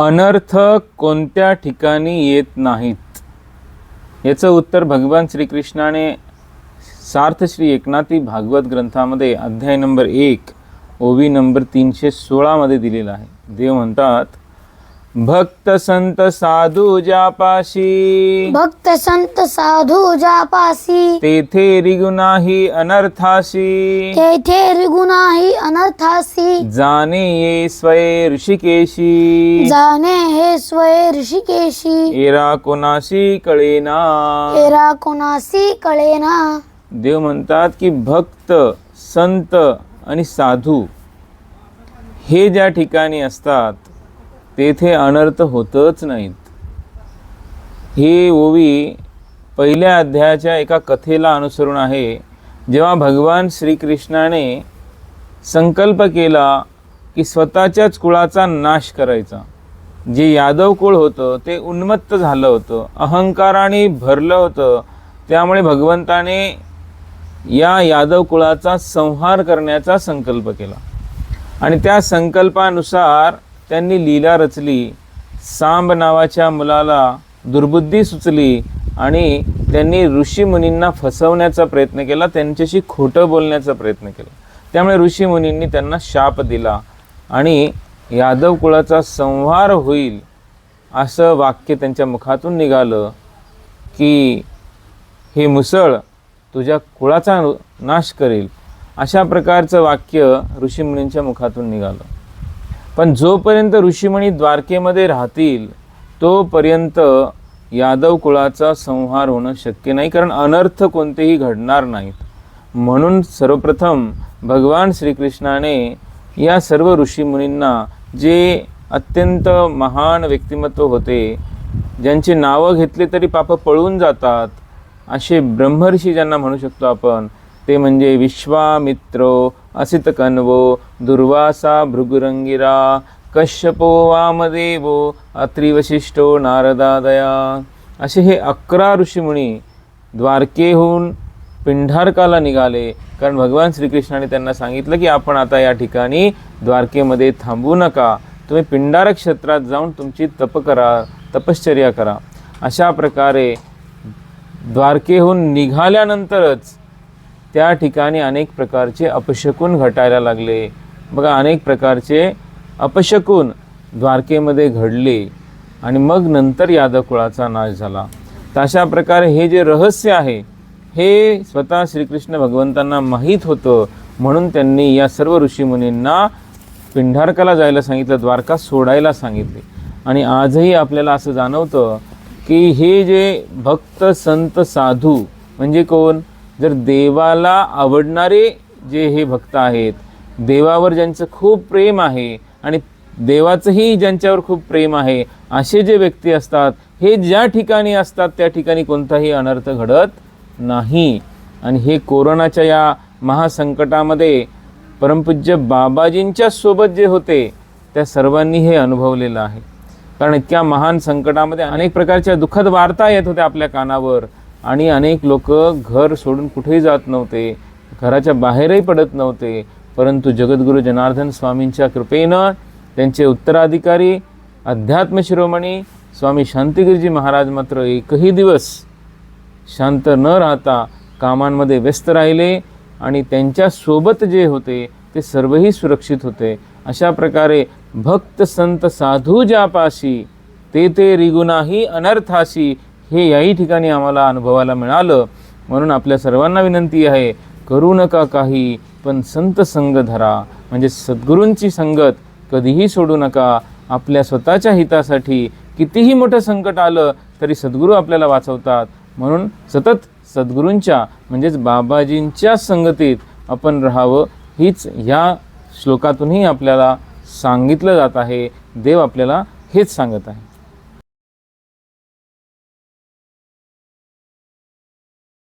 अनर्थ कोणत्या ठिकाणी येत नाहीत? याचं उत्तर भगवान श्रीकृष्णाने सार्थ श्री एकनाथी भागवत ग्रंथामध्ये अध्याय नंबर एक ओवी नंबर तीनशे सोळामध्ये दिलेला आहे. देव म्हणतात भक्त संत साधू जापाशी. भक्त संत साधू जापासी तेथे रिगुनाही अनर्थाशी. तेथे रिगुनाही अनर्थासी जाणे ये स्वये ऋषिकेशी. जाणे हे स्वय ऋषिकेशी. एरा कोणाशी कळेना. एरा कोणासी कळेना. देव म्हणतात की भक्त संत आणि साधू हे ज्या ठिकाणी असतात तेथे अनर्थ होतच नाहीत. ही ओवी पहिल्या अध्यायाच्या एका कथेला अनुसरून आहे. जेव्हा भगवान श्रीकृष्णाने संकल्प केला की स्वतःच्याच कुळाचा नाश करायचा. जे यादव कुळ होतं ते उन्मत्त झालं होतं अहंकाराने भरलं होतं. त्यामुळे भगवंताने या यादव कुळाचा संहार करण्याचा संकल्प केला. आणि त्या संकल्पानुसार त्यांनी लीला रचली सांब नावाच्या मुलाला दुर्बुद्धी सुचली आणि त्यांनी ऋषीमुनींना फसवण्याचा प्रयत्न केला त्यांच्याशी खोटं बोलण्याचा प्रयत्न केला. त्यामुळे ऋषीमुनींनी त्यांना शाप दिला आणि यादव कुळाचा संहार होईल असं वाक्य त्यांच्या मुखातून निघालं की हे मुसळ तुझ्या कुळाचा नाश करेल. अशा प्रकारचं वाक्य ऋषीमुनींच्या मुखातून निघालं. पण जोपर्यंत ऋषीमणी द्वारकेमध्ये राहतील तोपर्यंत यादव कुळाचा संहार होणं शक्य नाही कारण अनर्थ कोणतेही घडणार नाहीत. म्हणून सर्वप्रथम भगवान श्रीकृष्णाने या सर्व ऋषीमुनींना जे अत्यंत महान व्यक्तिमत्व होते ज्यांची नावं घेतली तरी पापं पळून जातात असे ब्रह्मर्षी ज्यांना म्हणू शकतो आपण ते म्हणजे विश्वामित्रो असित कण्वो दुर्वासा भृगुरंगिरा कश्यपो वामदेवो अत्रिवशिष्टो नारदादया। असे हे अकरा ऋषीमुनी द्वारकेहून पिंढारकाला निघाले. कारण भगवान श्रीकृष्णाने त्यांना सांगितलं की आपण आता या ठिकाणी द्वारकेमध्ये थांबू नका. तुम्ही पिंडारक क्षेत्रात जाऊन तुमची तप करा तपश्चर्या करा. अशा प्रकारे द्वारकेहून निघाल्यानंतरच त्या ठिकाणी अनेक प्रकारचे अपशकून घटायला लागले. बघा अनेक प्रकारचे अपशकून द्वारकेमध्ये घडले आणि मग नंतर यादव कुळाचा नाश झाला. तर अशा प्रकारे हे जे रहस्य आहे हे स्वतः श्रीकृष्ण भगवंतांना माहीत होतं म्हणून त्यांनी या सर्व ऋषीमुनींना पिंढारकाला जायला सांगितलं द्वारका सोडायला सांगितले. आणि आजही आपल्याला असं जाणवतं की हे जे भक्त संत साधू म्हणजे कोण? जर देवाला आवडणारे जे हे भक्त आहेत देवावर ज्यांचं खूप प्रेम आहे आणि देवाचंही ज्यांच्यावर खूप प्रेम आहे असे जे व्यक्ती असतात हे ज्या ठिकाणी असतात त्या ठिकाणी कोणताही अनर्थ घडत नाही. आणि हे कोरोनाच्या या महासंकटामध्ये परमपूज्य बाबाजींच्या सोबत जे होते त्या सर्वांनी हे अनुभवलेलं आहे. कारण इतक्या महान संकटामध्ये अनेक प्रकारच्या दुःखद वार्ता येत होत्या आपल्या कानावर. आणि अनेक लोक घर सोडून कुठेही जात नव्हते घराच्या बाहेरही पडत नव्हते परंतु जगद्गुरू जनार्दन स्वामींच्या कृपेनं त्यांचे उत्तराधिकारी अध्यात्म शिरोमणी स्वामी शांतिगिरीजी महाराज मात्र एकही दिवस शांत न राहता कामांमध्ये व्यस्त राहिले आणि त्यांच्यासोबत जे होते ते सर्वही सुरक्षित होते. अशा प्रकारे भक्त संत साधू ज्यापाशी ते ते रिगुनाही अनर्थाशी हे याही ठिकाणी आम्हाला अनुभवायला मिळालं. म्हणून आपल्या सर्वांना विनंती आहे करू नका काही पण संत संग धरा. म्हणजे सद्गुरूंची संगत कधीही सोडू नका. आपल्या स्वतःच्या हितासाठी कितीही मोठं संकट आलं तरी सद्गुरू आपल्याला वाचवतात. म्हणून सतत सद्गुरूंच्या म्हणजेच बाबाजींच्या संगतीत आपण राहावं. हीच ह्या श्लोकातूनही आपल्याला सांगितलं जात आहे. देव आपल्याला हेच सांगत आहे.